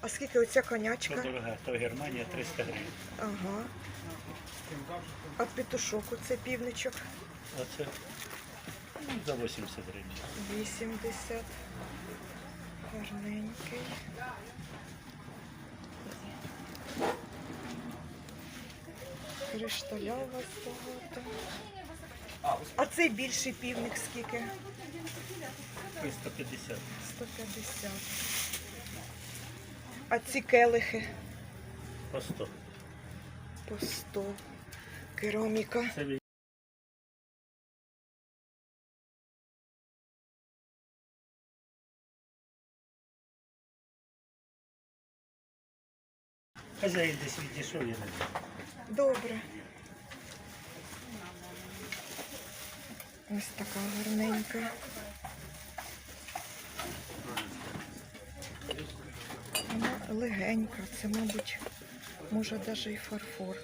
А скільки оця конячка? дорога, то Германія 300 гривень. Ага. А петушок оце півничок? А це ну, за 80 гривень. 80. Гарненький. Кришталя у вас багато. А цей більший півник скільки? 350. 150. А ці келихи По 100. по 100. Кераміка. Хазяїн десь відійшов, я не знаю. Добре. Ось така гарненька. Вона легенька, це, мабуть, може навіть і фарфор.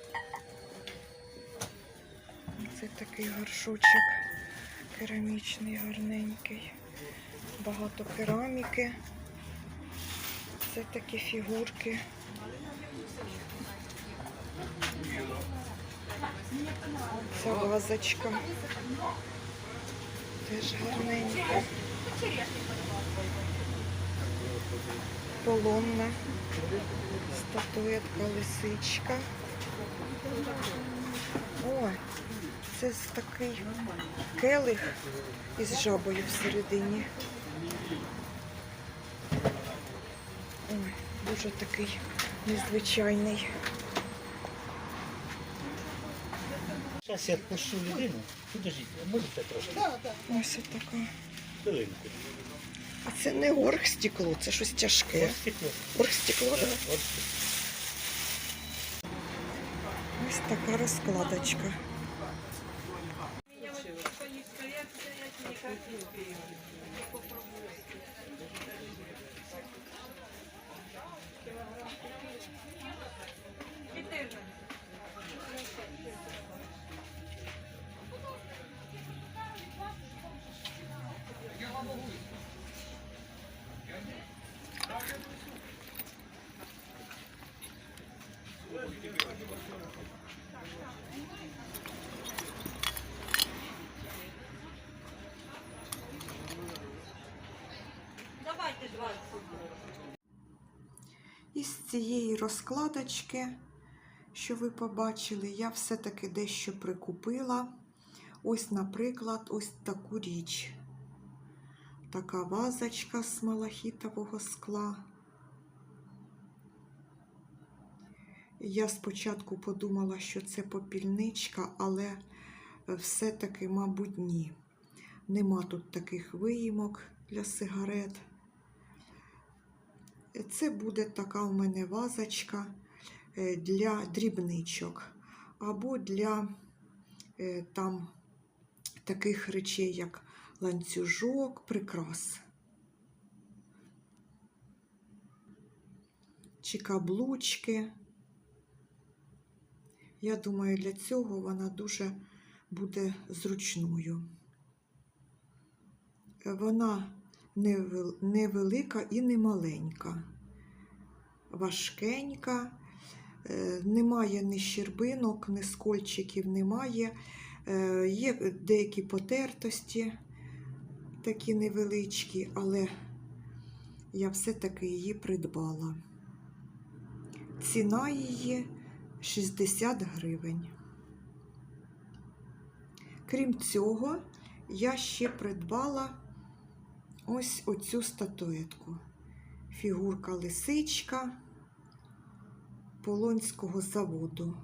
Це такий горшочок керамічний, гарненький. Багато кераміки. Це такі фігурки. Ця вазочка. Теж гарненька. Полонна. Статуетка, лисичка. О, це такий келих із жабою всередині. Ой, дуже такий незвичайний. Зараз я пущу людину. Підождіть, а можете трошки? Ось така. Хвилинку. А це не оргстекло, це щось тяжке. Ось стекло. Оргстекло, Так, да? стекло. Ось така розкладочка. Із цієї розкладочки, що ви побачили, я все-таки дещо прикупила. Ось, наприклад, ось таку річ. Така вазочка з малахітового скла. Я спочатку подумала, що це попільничка, але все-таки, мабуть, ні. Нема тут таких виїмок для сигарет. Це буде така в мене вазочка е, для дрібничок або для е, там таких речей, як ланцюжок, прикрас. Чи каблучки. Я думаю, для цього вона дуже буде зручною. Вона невел- невелика і не маленька, важкенька, е, немає ні щербинок, ні скольчиків немає. Е, Є деякі потертості, такі невеличкі, але я все-таки її придбала. Ціна її 60 гривень. Крім цього, я ще придбала ось оцю статуетку. Фігурка лисичка Полонського заводу.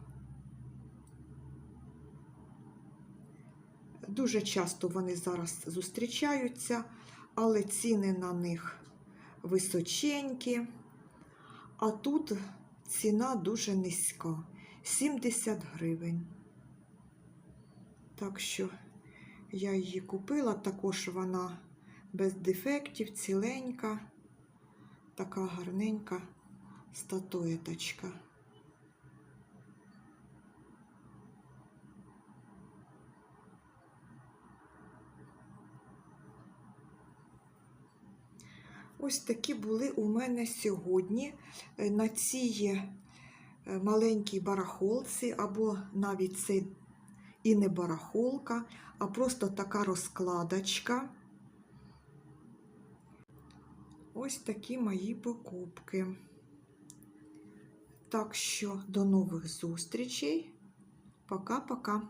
Дуже часто вони зараз зустрічаються, але ціни на них височенькі. А тут ціна дуже низька 70 гривень. Так що я її купила, також вона без дефектів, ціленька, така гарненька статуеточка. Ось такі були у мене сьогодні е, на цій е, маленькій барахолці, або навіть це і не барахолка, а просто така розкладочка. Ось такі мої покупки. Так що до нових зустрічей. Пока-пока.